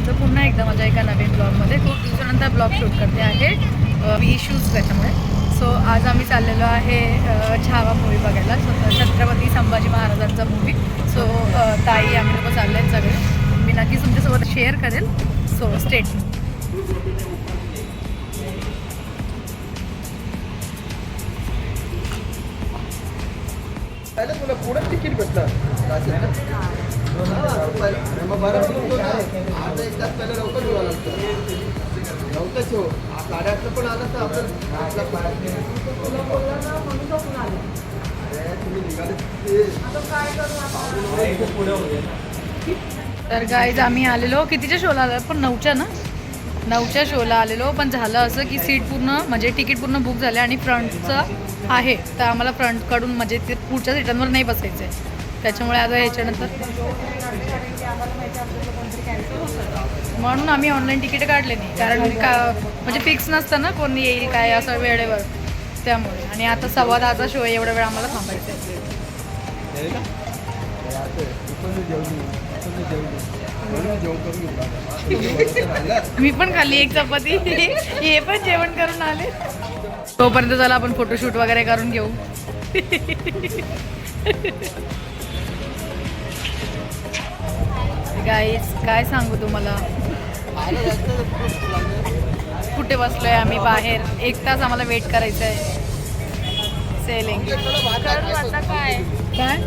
तुमचं पुन्हा एकदा माझ्या एका नवीन ब्लॉगमध्ये खूप दिवसानंतर ब्लॉग शूट करते आहे. इश्यूज त्याच्यामुळे. सो आज आम्ही चाललेलो आहे छावा मूवी बघायला. सो छत्रपती संभाजी महाराजांचा मूवी सो ताई आम्ही लोक चालले आहेत सगळे. मी नक्कीच तुमच्यासोबत शेअर करेल सो स्टेट पहिलं तुला पुढे तिकीट भेटलं मग बरं आता एक तास लवकर निघावं लागतं साडे आठला पण आला तर आपण आठला तुम्ही निघाले तर गाईज आम्ही आलेलो. कितीच्या शोला आला? पण नऊच्या ना? नऊच्या शोला आलेलो. पण झालं असं की सीट पूर्ण म्हणजे तिकीट पूर्ण बुक झाले आणि फ्रंटचं आहे. तर आम्हाला फ्रंटकडून म्हणजे ते पुढच्या सीटांवर नाही बसायचं आहे त्याच्यामुळे आता ह्याच्यानंतर म्हणून आम्ही ऑनलाईन तिकीट काढले नाही. कारण का म्हणजे फिक्स नसतं ना कोणी येईल काय असं वेळेवर. त्यामुळे. आणि आता सव्वा दहाचा शो आहे एवढा वेळ आम्हाला थांबायचं मी पण खाल्ली एक चपाती. हे पण जेवण करून आले. तोपर्यंत चला आपण फोटोशूट वगैरे करून घेऊ. गाईज काय सांगू तुम्हाला? कुठे बसलोय आम्ही बाहेर? एक तास आम्हाला वेट करायचं आहे सेलिंग काय? काय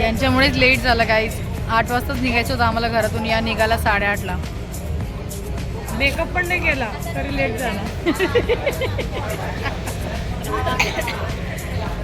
यांच्यामुळेच लेट झालं काहीच आठ वाजताच निघायचं होतं आम्हाला घरातून. या निघाला साडेआठला. मेकअप पण नाही केला तरी लेट झाला.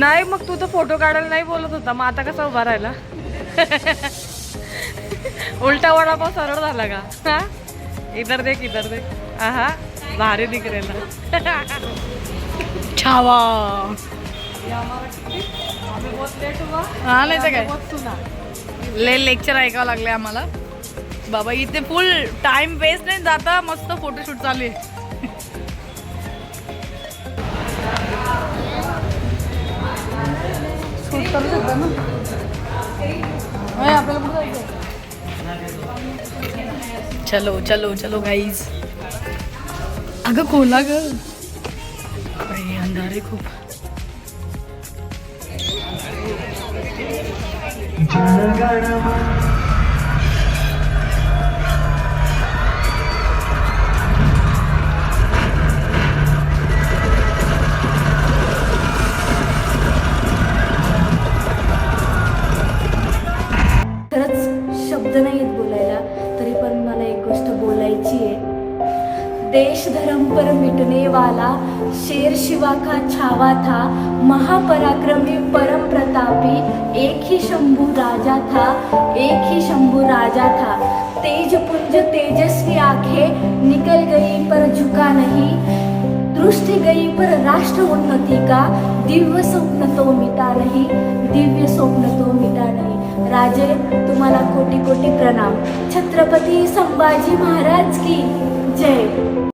नाही मग तू तर फोटो काढायला नाही बोलत होता. मग आता कसा उभा राहिला? उलटा वडापाव सरळ झाला का? हा? इधर देख इधर देख. आहा भारी दिख रेला छावा. हाँ, हा नाही तर काय? ले लेक्चर ऐकावं लागले आम्हाला. बाबा इथे फुल टाइम वेस्ट नाही जाता मस्त फोटोशूट चालू आहे. करू शकता ना? आपल्याला कुठं चलो चलो चलो गाईज अगं खोला ग. अंधारे खूप. जनगणमा बोलायची देश धर्म पर मिटने वाला शेर शिवा का छावा था। महापराक्रमी परम प्रतापी, एक ही शंभू राजा था, एक ही शंभू राजा था। तेज पुंज, तेजस्वी आँखें निकल गई पर झुका नहीं। दृष्टि गई पर राष्ट्र उन्नति का, दिव्य स्वप्न तो मिटा नहीं। दिव्य स्वप्न तो राजे तुम्हाला कोटी कोटी प्रणाम. छत्रपती संभाजी महाराज की जय.